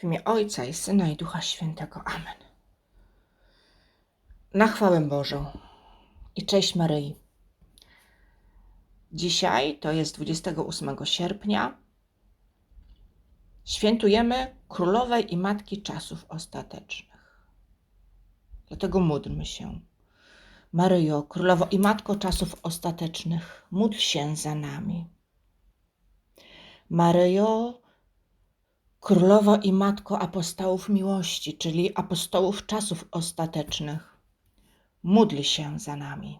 W imię Ojca i Syna i Ducha Świętego. Amen. Na chwałę Bożą i cześć Maryi. Dzisiaj to jest 28 sierpnia. Świętujemy Królowej i Matki czasów ostatecznych. Dlatego módlmy się. Maryjo, Królowo i Matko czasów ostatecznych, módl się za nami. Maryjo, Królowo i Matko apostołów miłości, czyli apostołów czasów ostatecznych, módl się za nami.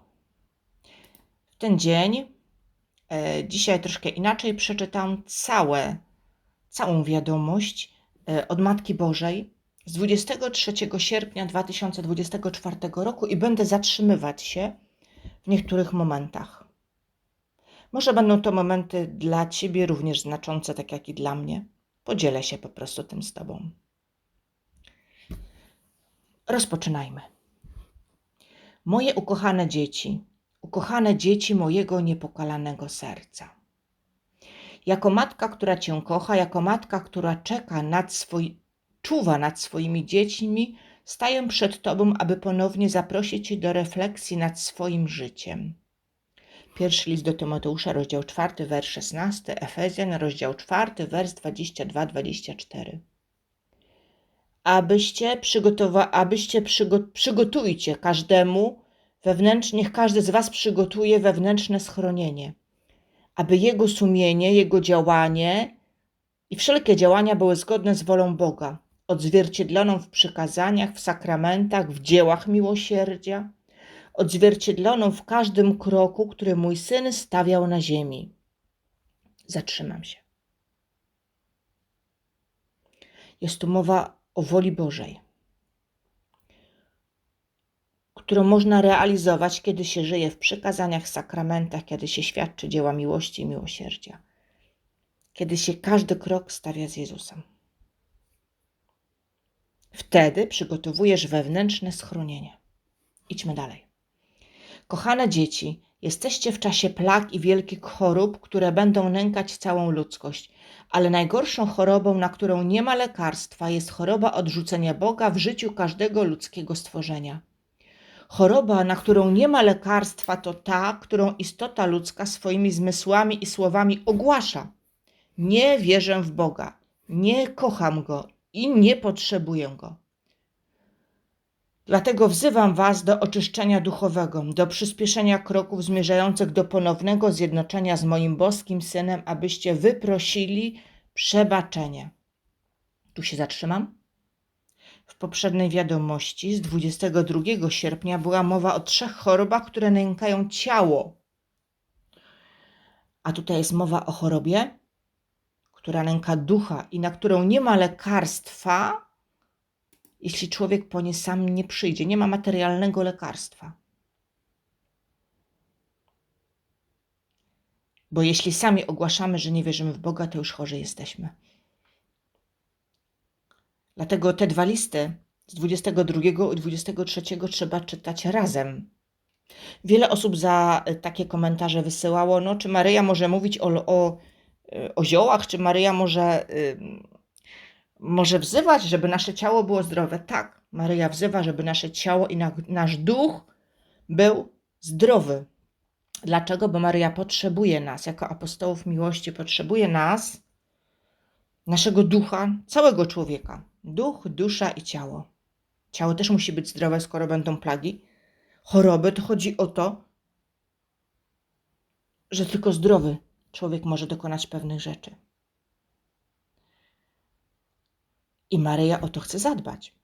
W ten dzień, e, dzisiaj troszkę inaczej przeczytam całe, całą wiadomość e, od Matki Bożej z 23 sierpnia 2024 roku i będę zatrzymywać się w niektórych momentach. Może będą to momenty dla Ciebie również znaczące, tak jak i dla mnie. Podzielę się po prostu tym z Tobą. Rozpoczynajmy. Moje ukochane dzieci, ukochane dzieci mojego niepokalanego serca. Jako matka, która Cię kocha, jako matka, która czeka nad swój, czuwa nad swoimi dziećmi, staję przed Tobą, aby ponownie zaprosić Cię do refleksji nad swoim życiem. Pierwszy list do Tymoteusza, rozdział 4, wers 16, Efezjan, rozdział 4, wers 22-24. Abyście, przygotowa- abyście przygo- przygotujcie każdemu wewnętrznie, niech każdy z Was przygotuje wewnętrzne schronienie, aby jego sumienie, jego działanie i wszelkie działania były zgodne z wolą Boga, odzwierciedloną w przykazaniach, w sakramentach, w dziełach miłosierdzia, odzwierciedloną w każdym kroku, który mój syn stawiał na ziemi. Zatrzymam się. Jest tu mowa o woli Bożej, którą można realizować, kiedy się żyje w przykazaniach, sakramentach, kiedy się świadczy dzieła miłości i miłosierdzia, kiedy się każdy krok stawia z Jezusem. Wtedy przygotowujesz wewnętrzne schronienie. Idźmy dalej. Kochane dzieci, jesteście w czasie plag i wielkich chorób, które będą nękać całą ludzkość, ale najgorszą chorobą, na którą nie ma lekarstwa, jest choroba odrzucenia Boga w życiu każdego ludzkiego stworzenia. Choroba, na którą nie ma lekarstwa, to ta, którą istota ludzka swoimi zmysłami i słowami ogłasza. Nie wierzę w Boga, nie kocham Go i nie potrzebuję Go. Dlatego wzywam Was do oczyszczenia duchowego, do przyspieszenia kroków zmierzających do ponownego zjednoczenia z moim boskim synem, abyście wyprosili przebaczenie. Tu się zatrzymam. W poprzedniej wiadomości z 22 sierpnia była mowa o trzech chorobach, które nękają ciało. A tutaj jest mowa o chorobie, która nęka ducha i na którą nie ma lekarstwa, jeśli człowiek po nie sam nie przyjdzie. Nie ma materialnego lekarstwa. Bo jeśli sami ogłaszamy, że nie wierzymy w Boga, to już chorzy jesteśmy. Dlatego te dwa listy z 22 i 23 trzeba czytać razem. Wiele osób za takie komentarze wysyłało, no czy Maryja może mówić o, o, o ziołach, czy Maryja może może wzywać, żeby nasze ciało było zdrowe. Tak, Maryja wzywa, żeby nasze ciało i na, nasz duch był zdrowy. Dlaczego? Bo Maryja potrzebuje nas, jako apostołów miłości, potrzebuje nas, naszego ducha, całego człowieka. Duch, dusza i ciało. Ciało też musi być zdrowe, skoro będą plagi. Choroby to chodzi o to, że tylko zdrowy człowiek może dokonać pewnych rzeczy. I Maryja o to chce zadbać.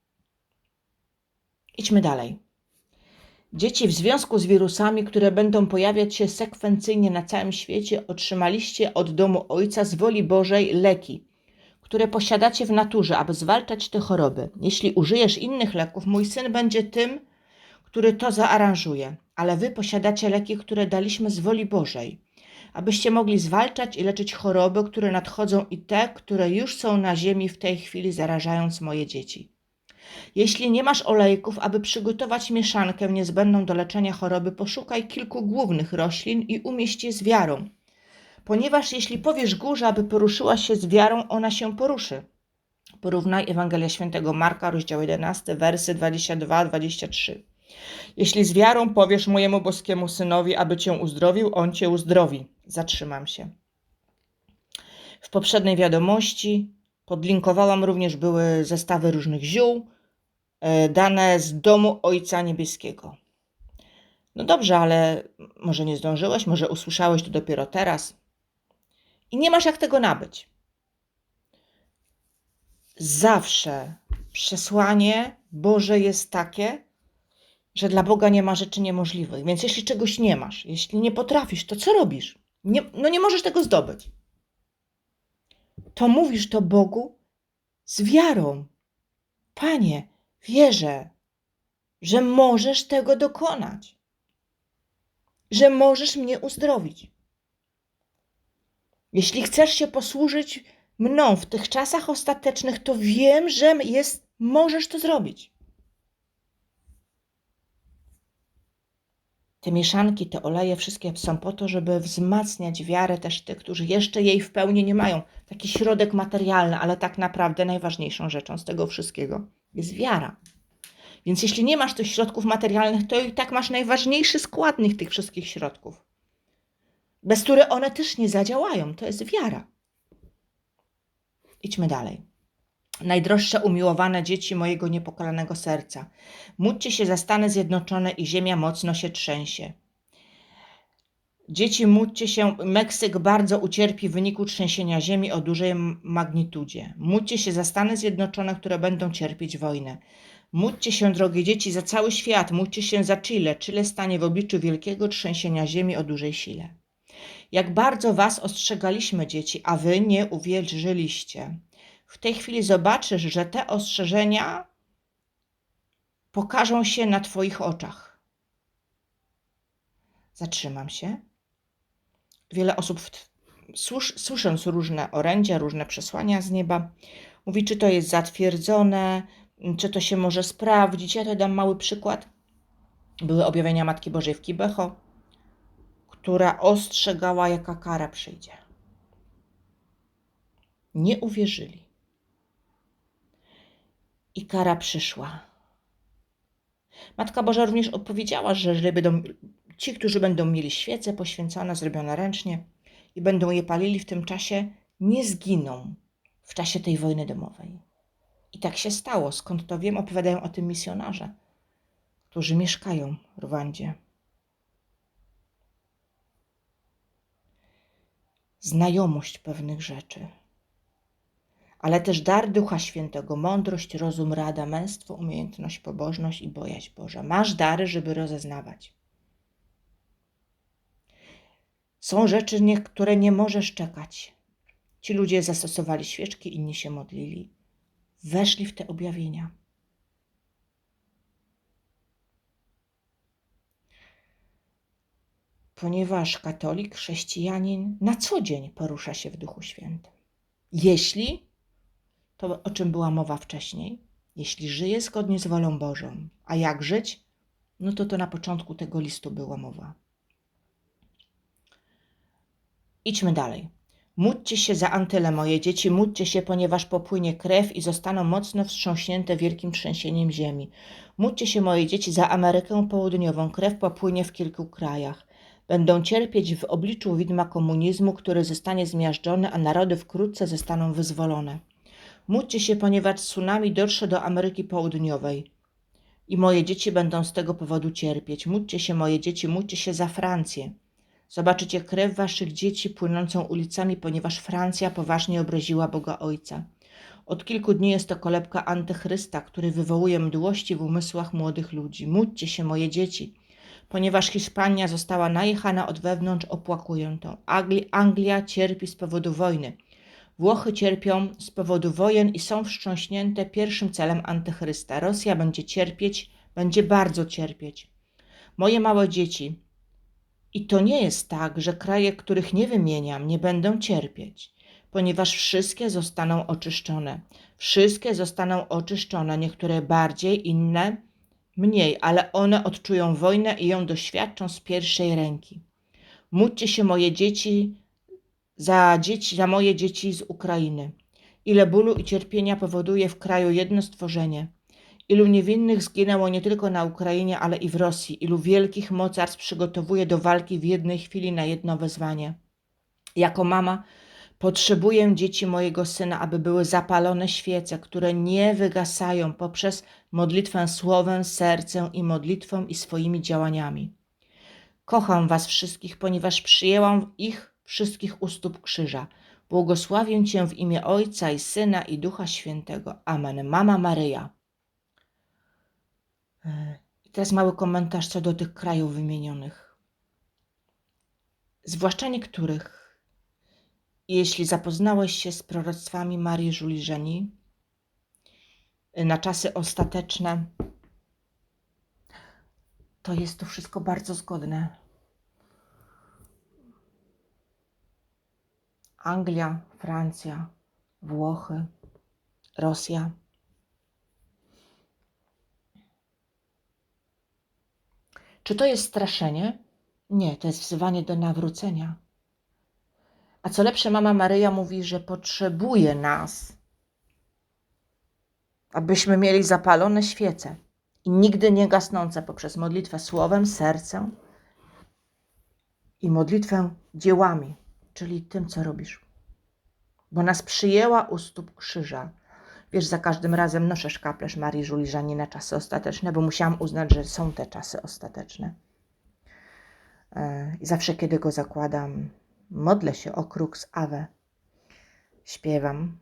Idźmy dalej. Dzieci w związku z wirusami, które będą pojawiać się sekwencyjnie na całym świecie, otrzymaliście od domu Ojca z woli Bożej leki, które posiadacie w naturze, aby zwalczać te choroby. Jeśli użyjesz innych leków, mój syn będzie tym, który to zaaranżuje, ale wy posiadacie leki, które daliśmy z woli Bożej abyście mogli zwalczać i leczyć choroby, które nadchodzą i te, które już są na ziemi w tej chwili, zarażając moje dzieci. Jeśli nie masz olejków, aby przygotować mieszankę niezbędną do leczenia choroby, poszukaj kilku głównych roślin i umieść je z wiarą. Ponieważ jeśli powiesz górze, aby poruszyła się z wiarą, ona się poruszy. Porównaj Ewangelia Świętego Marka, rozdział 11, wersy 22-23. Jeśli z wiarą powiesz mojemu boskiemu synowi, aby cię uzdrowił, on cię uzdrowi. Zatrzymam się. W poprzedniej wiadomości podlinkowałam również były zestawy różnych ziół, e, dane z domu Ojca Niebieskiego. No dobrze, ale może nie zdążyłeś, może usłyszałeś to dopiero teraz i nie masz jak tego nabyć. Zawsze przesłanie Boże jest takie, że dla Boga nie ma rzeczy niemożliwych. Więc jeśli czegoś nie masz, jeśli nie potrafisz, to co robisz? Nie, no nie możesz tego zdobyć. To mówisz to Bogu z wiarą. Panie, wierzę, że możesz tego dokonać, że możesz mnie uzdrowić. Jeśli chcesz się posłużyć mną w tych czasach ostatecznych, to wiem, że jest, możesz to zrobić. Te mieszanki, te oleje, wszystkie są po to, żeby wzmacniać wiarę też tych, którzy jeszcze jej w pełni nie mają. Taki środek materialny, ale tak naprawdę najważniejszą rzeczą z tego wszystkiego jest wiara. Więc jeśli nie masz tych środków materialnych, to i tak masz najważniejszy składnik tych wszystkich środków, bez których one też nie zadziałają. To jest wiara. Idźmy dalej. Najdroższe umiłowane dzieci mojego niepokalanego serca, módlcie się za Stany Zjednoczone i ziemia mocno się trzęsie. Dzieci, módlcie się, Meksyk bardzo ucierpi w wyniku trzęsienia ziemi o dużej magnitudzie. Módlcie się za Stany Zjednoczone, które będą cierpieć wojnę. Módlcie się, drogie dzieci, za cały świat, módlcie się za Chile. Chile stanie w obliczu wielkiego trzęsienia ziemi o dużej sile. Jak bardzo was ostrzegaliśmy, dzieci, a wy nie uwierzyliście w tej chwili zobaczysz, że te ostrzeżenia pokażą się na Twoich oczach. Zatrzymam się. Wiele osób, słysząc różne orędzia, różne przesłania z nieba, mówi, czy to jest zatwierdzone, czy to się może sprawdzić. Ja to dam mały przykład. Były objawienia Matki Bożej w Kibeho, która ostrzegała, jaka kara przyjdzie. Nie uwierzyli i kara przyszła. Matka Boża również odpowiedziała, że jeżeli będą, ci, którzy będą mieli świece poświęcone, zrobione ręcznie i będą je palili w tym czasie, nie zginą w czasie tej wojny domowej. I tak się stało. Skąd to wiem? Opowiadają o tym misjonarze, którzy mieszkają w Rwandzie. Znajomość pewnych rzeczy ale też dar Ducha Świętego, mądrość, rozum, rada, męstwo, umiejętność, pobożność i bojaźń Boża. Masz dary, żeby rozeznawać. Są rzeczy, które nie możesz czekać. Ci ludzie zastosowali świeczki, inni się modlili. Weszli w te objawienia. Ponieważ katolik, chrześcijanin na co dzień porusza się w Duchu Świętym. Jeśli to o czym była mowa wcześniej. Jeśli żyje zgodnie z wolą Bożą, a jak żyć? No to to na początku tego listu była mowa. Idźmy dalej. Módlcie się za Antylę, moje dzieci, módlcie się, ponieważ popłynie krew i zostaną mocno wstrząśnięte wielkim trzęsieniem ziemi. Módlcie się, moje dzieci, za Amerykę Południową. Krew popłynie w kilku krajach. Będą cierpieć w obliczu widma komunizmu, który zostanie zmiażdżony, a narody wkrótce zostaną wyzwolone. Módlcie się, ponieważ tsunami dotrze do Ameryki Południowej i moje dzieci będą z tego powodu cierpieć. Módlcie się, moje dzieci, módlcie się za Francję. Zobaczycie krew waszych dzieci płynącą ulicami, ponieważ Francja poważnie obraziła Boga Ojca. Od kilku dni jest to kolebka antychrysta, który wywołuje mdłości w umysłach młodych ludzi. Módlcie się, moje dzieci, ponieważ Hiszpania została najechana od wewnątrz, opłakują to. Anglia cierpi z powodu wojny. Włochy cierpią z powodu wojen i są wstrząśnięte pierwszym celem antychrysta. Rosja będzie cierpieć, będzie bardzo cierpieć. Moje małe dzieci, i to nie jest tak, że kraje, których nie wymieniam, nie będą cierpieć, ponieważ wszystkie zostaną oczyszczone. Wszystkie zostaną oczyszczone, niektóre bardziej, inne mniej, ale one odczują wojnę i ją doświadczą z pierwszej ręki. Módlcie się, moje dzieci, za dzieci, za moje dzieci z Ukrainy Ile bólu i cierpienia powoduje w kraju jedno stworzenie. Ilu niewinnych zginęło nie tylko na Ukrainie, ale i w Rosji. Ilu wielkich mocarstw przygotowuje do walki w jednej chwili na jedno wezwanie. Jako mama potrzebuję dzieci mojego syna, aby były zapalone świece, które nie wygasają poprzez modlitwę słowem, sercem i modlitwą i swoimi działaniami. Kocham Was wszystkich, ponieważ przyjęłam ich wszystkich u stóp krzyża. Błogosławię Cię w imię Ojca i Syna i Ducha Świętego. Amen. Mama Maryja. E, I teraz mały komentarz co do tych krajów wymienionych. Zwłaszcza niektórych. Jeśli zapoznałeś się z proroctwami Marii Żuliżeni na czasy ostateczne, to jest to wszystko bardzo zgodne. Anglia, Francja, Włochy, Rosja. Czy to jest straszenie? Nie, to jest wzywanie do nawrócenia. A co lepsze, mama Maryja mówi, że potrzebuje nas, abyśmy mieli zapalone świece i nigdy nie gasnące poprzez modlitwę słowem, sercem i modlitwę dziełami, czyli tym, co robisz. Bo nas przyjęła u stóp krzyża. Wiesz, za każdym razem noszę szkaplerz Marii Żuliżani na czasy ostateczne, bo musiałam uznać, że są te czasy ostateczne. E, I zawsze, kiedy go zakładam, modlę się o Crux Ave, śpiewam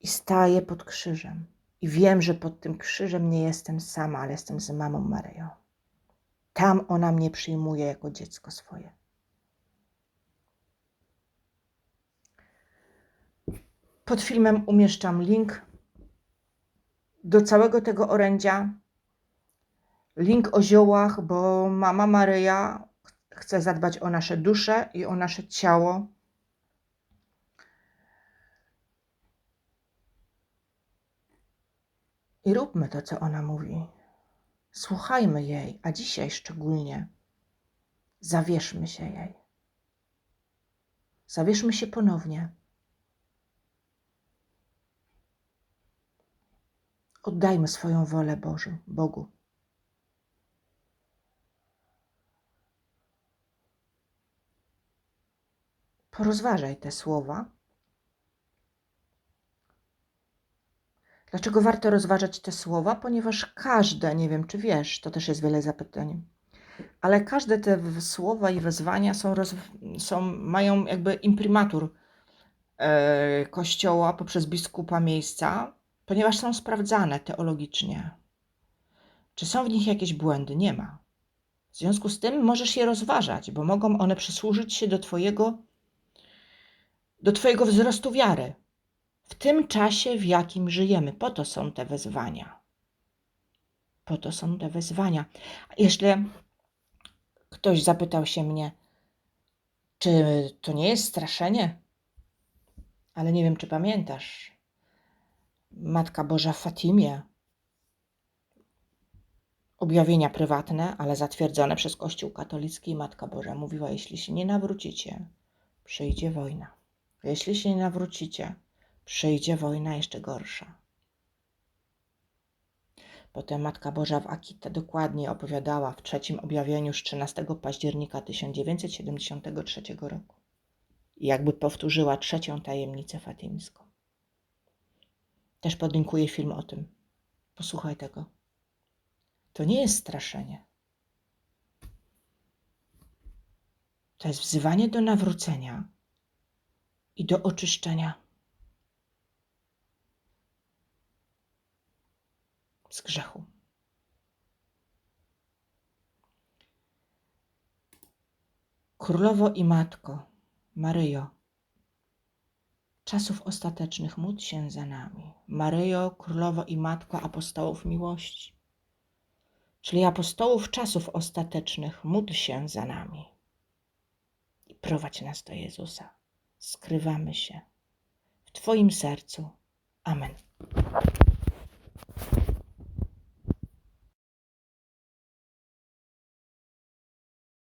i staję pod krzyżem. I wiem, że pod tym krzyżem nie jestem sama, ale jestem z mamą Maryją. Tam ona mnie przyjmuje jako dziecko swoje. Pod filmem umieszczam link do całego tego orędzia. Link o ziołach, bo mama Maryja chce zadbać o nasze dusze i o nasze ciało. I róbmy to, co ona mówi. Słuchajmy jej, a dzisiaj szczególnie zawierzmy się jej. Zawierzmy się ponownie. Oddajmy swoją wolę Bożu, Bogu. Porozważaj te słowa. Dlaczego warto rozważać te słowa? Ponieważ każde, nie wiem czy wiesz, to też jest wiele zapytań, ale każde te słowa i wezwania są, są mają jakby imprimatur e, Kościoła poprzez biskupa miejsca, ponieważ są sprawdzane teologicznie. Czy są w nich jakieś błędy? Nie ma. W związku z tym możesz je rozważać, bo mogą one przysłużyć się do Twojego, do twojego wzrostu wiary w tym czasie, w jakim żyjemy. Po to są te wezwania. Po to są te wezwania. Jeśli ktoś zapytał się mnie, czy to nie jest straszenie? Ale nie wiem, czy pamiętasz. Matka Boża w Fatimie. Objawienia prywatne, ale zatwierdzone przez Kościół katolicki. Matka Boża mówiła: Jeśli się nie nawrócicie, przyjdzie wojna. Jeśli się nie nawrócicie, przyjdzie wojna jeszcze gorsza. Potem Matka Boża w Akita dokładnie opowiadała w trzecim objawieniu z 13 października 1973 roku. Jakby powtórzyła trzecią tajemnicę fatimską. Też podlinkuję film o tym. Posłuchaj tego. To nie jest straszenie. To jest wzywanie do nawrócenia i do oczyszczenia z grzechu. Królowo i Matko, Maryjo, czasów ostatecznych módl się za nami. Maryjo, Królowo i Matko apostołów miłości, czyli apostołów czasów ostatecznych, módl się za nami i prowadź nas do Jezusa. Skrywamy się w Twoim sercu. Amen.